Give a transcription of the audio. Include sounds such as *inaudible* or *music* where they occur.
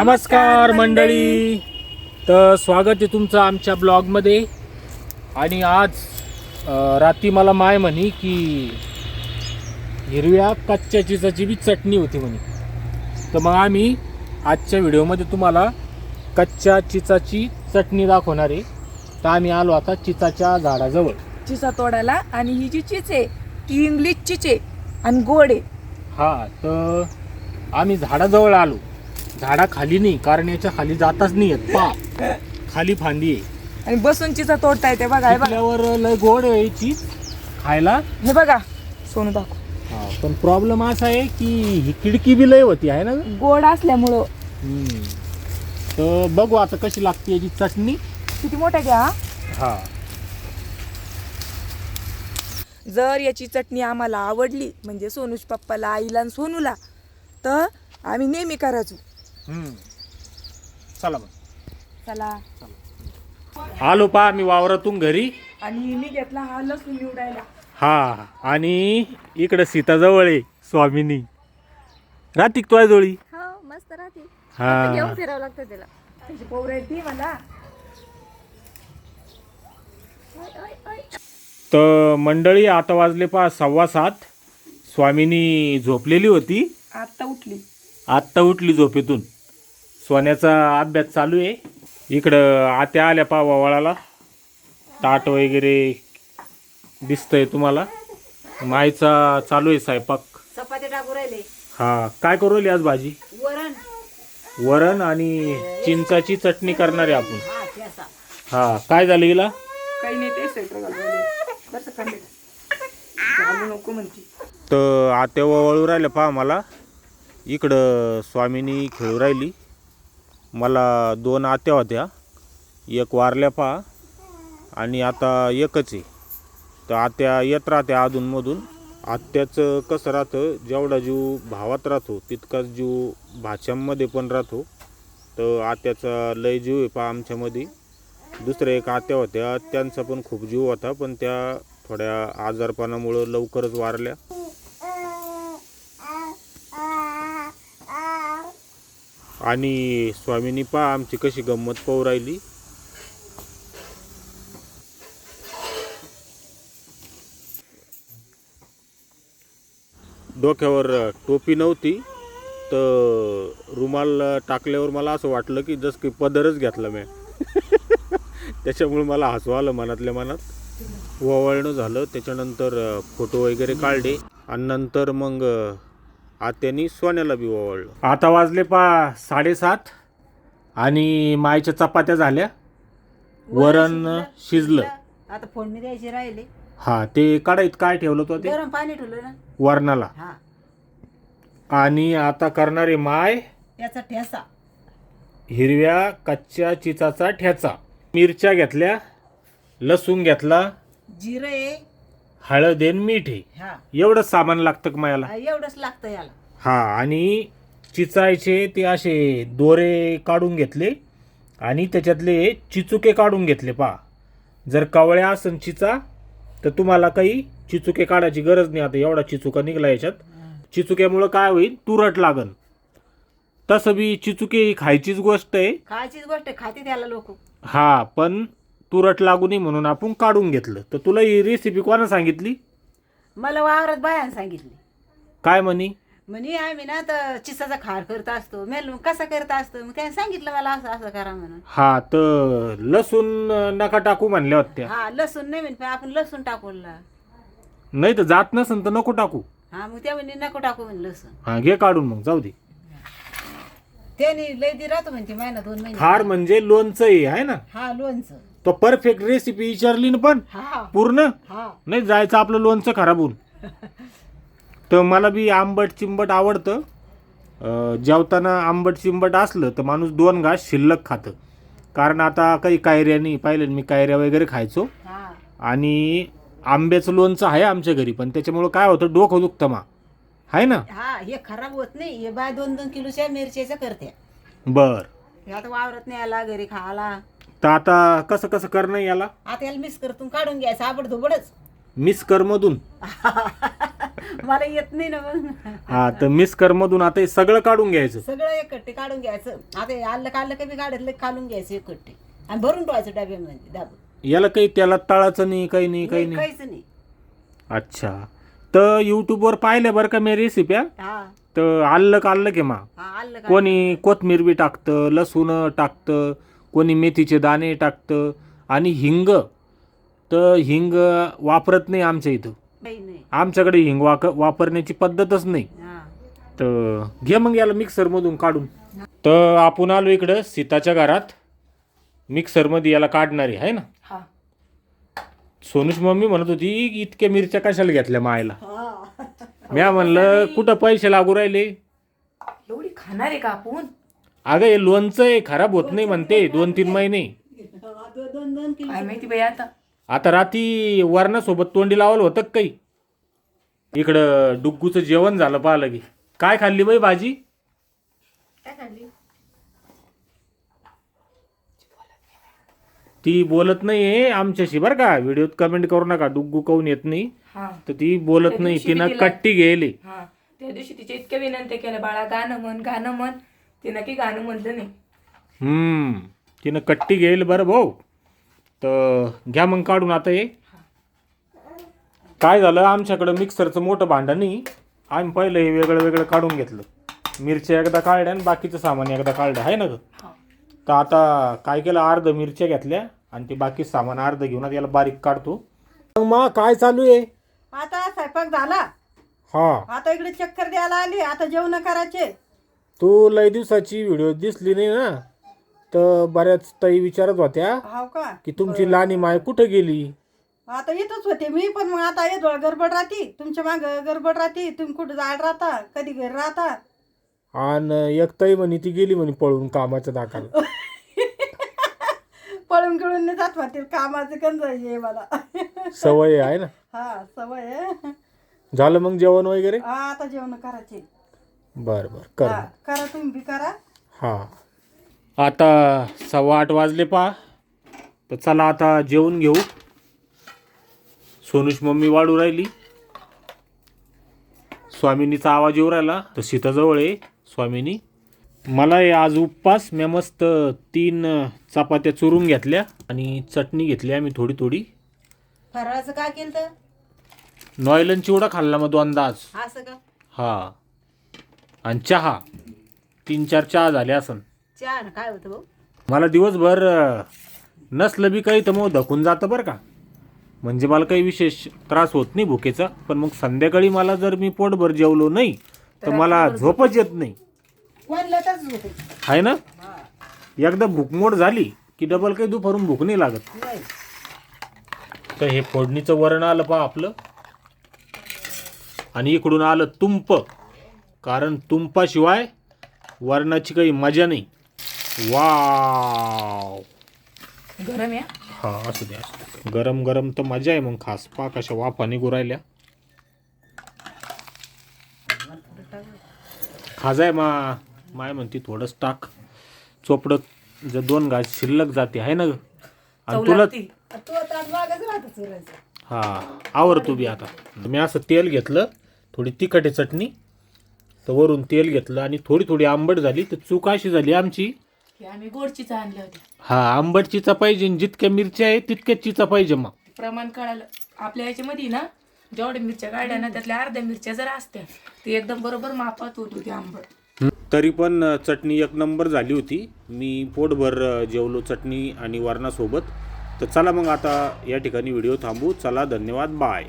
नमस्कार मंडळी. तर स्वागत आहे तुमचं आमच्या ब्लॉगमध्ये. आणि आज रात्री मला माय म्हणे की हिरव्या कच्च्या चिचाची बी चटणी होती म्हणे. तर मग आम्ही आजच्या व्हिडिओमध्ये तुम्हाला कच्च्या चिचाची चटणी दाखवणार आहे. तर आम्ही आलो आता चिचाच्या झाडाजवळ. चिचा तोडायला आणि ही जी चिच आहे ती इंग्लिश चिच आहे आणि गोड आहे. हा तर आम्ही झाडाजवळ आलो. झाडाखाली नाही कारण याच्या खाली जाताच नाही येत पा. खाली फांदी आहे. आणि बसून चिचा तोडता येते बघा हे बघा. पिकल्यावर लय गोड आहे खायला. हे बघा सोनू दाखव. हा, पण प्रॉब्लेम असा आहे की ही खिडकी बी लय होती आहे ना ग? गोड असल्यामुळं. हम्म. तर बघू आता कशी लागते याची चटणी. किती मोठ्या घ्या हा? हा. जर याची चटणी आम्हाला आवडली म्हणजे सोनूश पप्पाला आईला आणि सोनूला तर आम्ही नेहमी करायचो. हम्म. चला मग चला. आलो पा मी वावरातून घरी. आणि मी घेतला हा लसूण निवडायला. हा आणि इकडं सीताजवळ आहे स्वामिनी. राहते तुझ्या जवळी? हो मस्त राहते. हा. घेऊन फिरावं लागतं त्याला त्याची पोरं आहेत ती मला. तर मंडळी आता वाजले पा सव्वा सात. स्वामिनी झोपलेली होती. आत्ता उठली. आत्ता उठली झोपेतून. सोन्याचा अभ्यास चालू आहे. इकडं आत्या आल्या पा वळाला. ताट वगैरे दिसतंय तुम्हाला. माईचा चालू आहे स्वयंपाक. चपाती टाकू राहिले. हा काय करू राहिली आज भाजी? वरण. वरण आणि चिंचाची चटणी करणार आहे आपण. हा हा काय झालं हिला? काही नाही ते स्वेटर घालवायले बरं कांदे घालू नको म्हणते. तर आत्या वळू राहिल्या पहा मला. इकडं स्वामिनी खेळू राहिली. मला दोन आत्या होत्या. एक वारल्या पहा आणि आता एकच आहे. तर आत्या येत राहत्या अधूनमधून. आत्याचं कसं राहतं जेवढा जीव भावात राहतो तितकाच जीव भाच्यामध्ये पण राहतो. तर आत्याचा लय जीव आहे पहा आमच्यामध्ये. दुसऱ्या एक आत्या होत्या त्यांचा पण खूप जीव होता पण त्या थोड्या आजारपणामुळं लवकरच वारल्या. आणि स्वामिनी पहा आमची कशी गंमत पाहू राहिली. डोक्यावर टोपी नव्हती तर रुमाल टाकल्यावर मला असं वाटलं की जसं की पदरच घेतला मी. *laughs* त्याच्यामुळे मला हसू आलं मनातल्या मनात. वळणं झालं त्याच्यानंतर फोटो वगैरे काढले. आणि नंतर मग अ, आत्यानी सोन्याला बी ओवाळलं. आता वाजले पा साडेसात आणि मायच्या चपात्या झाल्या. वरण शिजलं आता फोडणी द्यायची राहिली. हा ते काढायत काय ठेवलं होतं ते? गरम पाणी ठेवलं ना. वरणाला. हा. आणि आता करणारे माय? त्याचा ठेसा हिरव्या कच्च्या चिचाचा ठ्याचा मिरच्या घेतल्या लसूण घेतला. जिरं हळद आहे मीठ आहे. हा. एवढंच सामान लागतं का मायाला? हा, एवढंच लागतं याला. हा आणि चिचायचे ते असे दोरे काढून घेतले आणि त्याच्यातले चिचुके काढून घेतले पा जर कवळ्या असन चिचा तर तुम्हाला काही चिचुके काढायची गरज नाही. आता एवढा चिचुका निघला याच्यात. चिचुक्यामुळं काय होईल? तुरट लागन. तसं बी चिचुके ही खायचीच गोष्ट आहे. खायचीच गोष्ट आहे, खाते त्याला लोक. हा पण तुरट लागू नये म्हणून आपण काढून घेतलं. तर तुला ही रेसिपी कोणा सांगितली? मला वावरात बायानं सांगितली. काय म्हणी? म्हणे आम्ही ना तर चिसाचा खार करत असतो. मेल कसा करत असतो? मग त्याने सांगितलं मला असं असं करा म्हणून. हा तर लसूण नका टाकू म्हणल्या होत्या. हा लसूण नाही म्हणे आपण लसूण टाकूला. नाही तर जात नसन तर नको टाकू. हा मग त्या म्हणे नको टाकू म्हणे लसूण. हा घे काढून मग जाऊ दे. त्याने लय दि राहतो म्हणते महिना दोन महिने. खार म्हणजे लोणचं आहे ना? हा लोणचं. तो परफेक्ट रेसिपी विचारली ना पण हा. पूर्ण? हा. नाही जायचं आपलं लोणचं खराब होऊन. *laughs* तर मला बी आंबट चिंबट आवडतं. अं, जेवताना आंबट चिंबट असलं तर माणूस दोन घास शिल्लक खातं. कारण आता काही कायऱ्या नाही पाहिलं मी कायऱ्या वगैरे खायचो. हा. आणि आंब्याचं लोणचं आहे आमच्या घरी पण त्याच्यामुळं काय होतं डोकं दुखतं मा. आहे ना? हा हे खराब होत नाही. हे बाय दोन दोन किलोच्या मिरच्याचं करते. बर. हे आता वावरत नाही आला घरी खायला. तर आता कसं कसं करणं याला? आता याला मिस करतून काढून घ्यायचं आबड धोबडच मिस करमधून *laughs* मला येत नाही ना मग हा तर मिक्सर मधून आता हे सगळं काढून घ्यायचं. सगळं एक कट्टे काढून घ्यायचं. आता हे आलं काढलं कमी काढलं काढून घ्यायचं एक कट्टे आणि भरून ठेवायचं डब्यामध्ये दाबून. याला काही त्याला तळाचं नाही काही नाही काही नाही, नाही. काहीच नाही. अच्छा. तर यूट्यूबवर पाहिलं बरं का मी रेसिप्या हा? तर आल्लं काढलं की मा? हा आलं का कोणी कोथमीर बी टाकतं लसूण टाकतं कोणी मेथीचे दाणे टाकतं आणि हिंग तर हिंग वापरत नाही आमच्या इथं. आमच्याकडे हिंग वाक वापरण्याची पद्धतच नाही. तर घे मग याला मिक्सरमधून काढून. तर आपण आलो इकडं सीताच्या घरात. मिक्सरमध्ये याला काढणारी आहे ना? हा. सोनूच मम्मी म्हणत होती इतक्या मिरच्या कशाला घेतल्या मायला? म्या म्हणलं कुठं पैसे लागू राहिले? एवढी खाणार आहे का आपण? अगं हे लोणचं आहे खराब होत नाही म्हणते दोन तीन महिने. दोन दोन किलो काय माहिती बाई आता. आता रात्री वरणासोबत तोंडी लावलं होतं का काही? इकडं डुग्गूचं जेवण झालं पाहिलं की काय खाल्ली बाई भाजी? काय खाल्ली? ती बोलत नाही आहे आमच्याशी बरं का. व्हिडिओत कमेंट करू नका डुग्गू काऊन येत नाही? हा. तर ती बोलत त्या नाही दिवशी तिनं तिला- कट्टी गेली. हा. त्या दिवशी तिच्या इतक्या विनंती केल्या बाळा गाणं म्हण गाणं म्हण. तिनं की गाणं म्हणलं नाही. हम्म तिनं कट्टी घेईल बरं भाऊ. तर घ्या मग काढून आता हे. काय झालं आमच्याकडं मिक्सरचं मोठं भांडं नाही. आम्ही पहिलं हे वेगळं वेगळं काढून घेतलं. मिरच्या एकदा काढल्या आणि बाकीचं सामान एकदा काढलं आहे ना ग? हा. तर आता काय केलं अर्ध मिरच्या घेतल्या आणि ते बाकी सामान अर्ध घेऊन आता याला बारीक काढतो. मग मा काय चालू आहे? आता स्वयंपाक झाला. हा. आता इकडे चक्कर द्यायला आली आता जेवण करायचे. तू लय दिवसाची व्हिडिओ दिसली नाही ना? तर बऱ्याच ताई विचारत होत्या हाव का? की तुमची लहानी माय कुठं गेली? आता येतच होते. मी पण मग आता येतो गडबड राहती. तुमच्या माग गडबड राहती. तुम्ही कुठं जायला राहता? कधी घरी राहता? आणि एक ताई म्हणे ती गेली म्हणे पळून कामाच्या दाखाला. *laughs* पळून गिळून नाही जात म्हणतील. कामाचं कंज ये मला. सवय आहे ना? हा सवय आहे. झालं मग जेवण वगैरे? हा आता जेवण करायचे. बर बर. कर. हा, करा तुम्ही बी करा. हा. आता सव्वा आठ वाजले पा तर चला आता जेवून घेऊ. सोनूश मम्मी वाढू राहिली. स्वामिनीचा आवाज येऊ राहिला. तर सीताजवळ आहे स्वामिनी. मला हे आज उपवास. मी मस्त तीन चपात्या चुरून घेतल्या आणि चटणी घेतली आम्ही थोडी थोडी. फराळाचं काय केलं तर नॉयलन चिवडा खाल्ला मग दोनदा आज असं का? हा. आणि चहा. तीन चार चहा झाले असन. ना काय होतं भाऊ? मला दिवसभर अ, नसलं बी काही तर मग धकून जातं बरं का. म्हणजे मला काही विशेष त्रास होत नाही भुकेचा पण मग संध्याकाळी मला जर मी पोटभर जेवलो नाही तर मला झोपच येत नाही. आहे ना? एकदा भूकमोड झाली की डबल काही दुपारून भूक नाही लागत. नाही. तर हे फोडणीचं वरण आलं पहा आपलं. आणि इकडून आलं तुंप. कारण तुंपाशिवाय वरणाची काही मजा नाही. वाव. गरम या. हा असू द्या असू द्या. गरम गरम तर मजा आहे मग खास. पाक अशा वाफा निघू राहिल्या. खाजाय मा. माय म्हणते थोडंच टाक. चोपडत जर दोन घास शिल्लक जाते आहे ना ग? आणि तुला लागती. तू आता मागच राहत चुरायचं. हा आवर तू बी आता. मी असं तेल घेतलं थोडी तिखट आहे चटणी. तर वरून तेल घेतलं आणि थोडी थोडी आंबट झाली. तर चूक अशी झाली आमची. की आम्ही गोडचीच आणल्या होत्या हा आंबट चिचा पाहिजे आणि जितक्या मिरच्या आहे तितक्याच चिचा पाहिजे मग. प्रमाण कळालं. आपल्या याच्यामध्ये ना जेवढ्या मिरच्या काढल्या ना त्यातल्या अर्ध्या मिरच्या जर असत्या ते एकदम बरोबर मापात होत होती आंबट. तरी पण अ, चटणी एक नंबर झाली होती. मी पोटभर अ, जेवलो चटणी आणि वरणासोबत. तर चला मग आता या ठिकाणी व्हिडिओ थांबू. चला धन्यवाद. बाय.